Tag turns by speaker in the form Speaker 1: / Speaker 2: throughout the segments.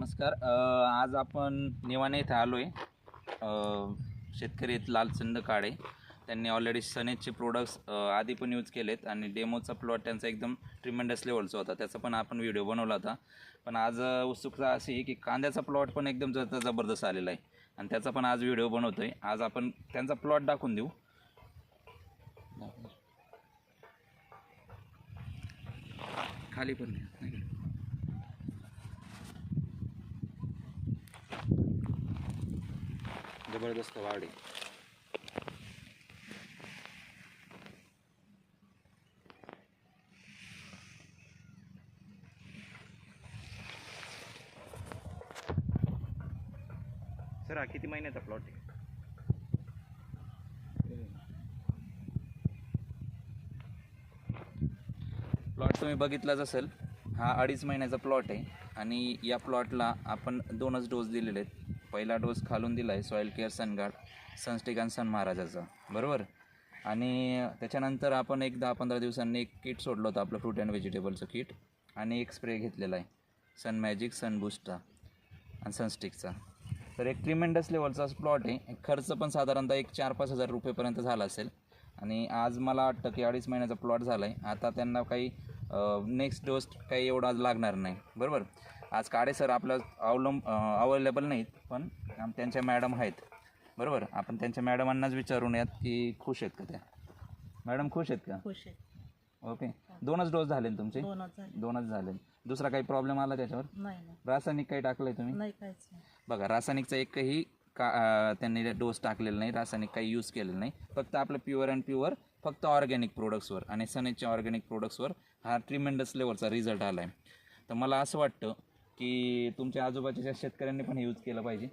Speaker 1: नमस्कार. आज आपण निवाने इथं आलो आहे शेतकरी आहेत लालचंद काळे. त्यांनी ऑलरेडी सनेजचे प्रोडक्ट्स आधी पण यूज केलेत आणि डेमोचा प्लॉट त्यांचा एकदम ट्रिमेंडस लेवलचा होता. त्याचा पण आपण व्हिडिओ बनवला होता. पण आज उत्सुकता अशी आहे की कांद्याचा प्लॉट पण एकदम ज जबरदस्त आलेला आहे. आणि त्याचा पण आज व्हिडिओ बनवतो आहे आज आपण त्यांचा प्लॉट दाखवून देऊ. खाली पण नाही जबरदस्त वाढ आहे.
Speaker 2: सर हा किती महिन्याचा प्लॉट आहे?
Speaker 1: प्लॉट तुम्ही बघितलाच असेल. हा अडीच महिन्याचा प्लॉट आहे. आणि या प्लॉटला आपण दोनच डोस दिलेले आहेत. पहिला डोस खालून दिला आहे सॉईल केअर सनगार्ड सनस्टिक आणि सन महाराजाचा. बरोबर? आणि त्याच्यानंतर आपण एक दहा पंधरा दिवसांनी एक किट सोडलं होतं आपलं फ्रूट अँड व्हेजिटेबलचं किट. आणि एक स्प्रे घेतलेला आहे. सन मॅजिक सन बुस्टा आणि सनस्टिकचा तर एक ट्रिमेंडस लेवलचा प्लॉट आहे. खर्च पण साधारणतः एक चार पाच हजार रुपयेपर्यंत झाला असेल. आणि आज मला वाटतं की अडीच महिन्याचा प्लॉट झाला आहे आता त्यांना काही नेक्स्ट डोस काही एवढा आज लागणार नाही. बरोबर? आज काडे सर आपल्या अवलंब अवेलेबल नाहीत पण त्यांच्या मॅडम आहेत. बरोबर? आपण त्यांच्या मॅडमांनाच विचारून यात की खुश आहेत का त्या? मॅडम खुश आहेत का?
Speaker 3: खुश आहे
Speaker 1: ओके. दोनच डोस झाले ना तुमचे?
Speaker 3: दोनच झाले.
Speaker 1: दोनच झाले. दुसरा काही प्रॉब्लेम आला त्याच्यावर?
Speaker 3: नाही नाही.
Speaker 1: रासायनिक काही टाकलं तुम्ही?
Speaker 3: नाही काहीच नाही.
Speaker 1: बघा रासायनिकचा एकही का अं, त्यांनी डोस टाकलेला नाही रासायनिक काही यूज केलेलं नाही. फक्त आपलं प्युअर अँड प्युअर फक्त ऑर्गॅनिक प्रोडक्ट्सवर आणि सनेजच्या ऑर्गॅनिक प्रोडक्ट्सवर हा ट्रिमेंडस लेवलचा रिझल्ट आला आहे तर मला असं वाटतं की तुमच्या आजोबाच्या शेतकऱ्यांनी पण यूज केलं पाहिजे.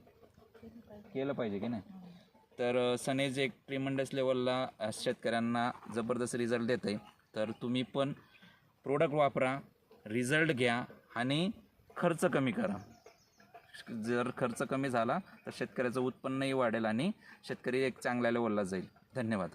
Speaker 1: केलं पाहिजे की नाही? तर सनेज एक ट्रिमंडस लेवलला शेतकऱ्यांना जबरदस्त रिझल्ट देत आहे. तर तुम्ही पण प्रोडक्ट वापरा रिझल्ट घ्या आणि खर्च कमी करा. जर खर्च कमी झाला तर शेतकऱ्याचं उत्पन्नही वाढेल आणि शेतकरी एक चांगल्या लेवलला जाईल. धन्यवाद.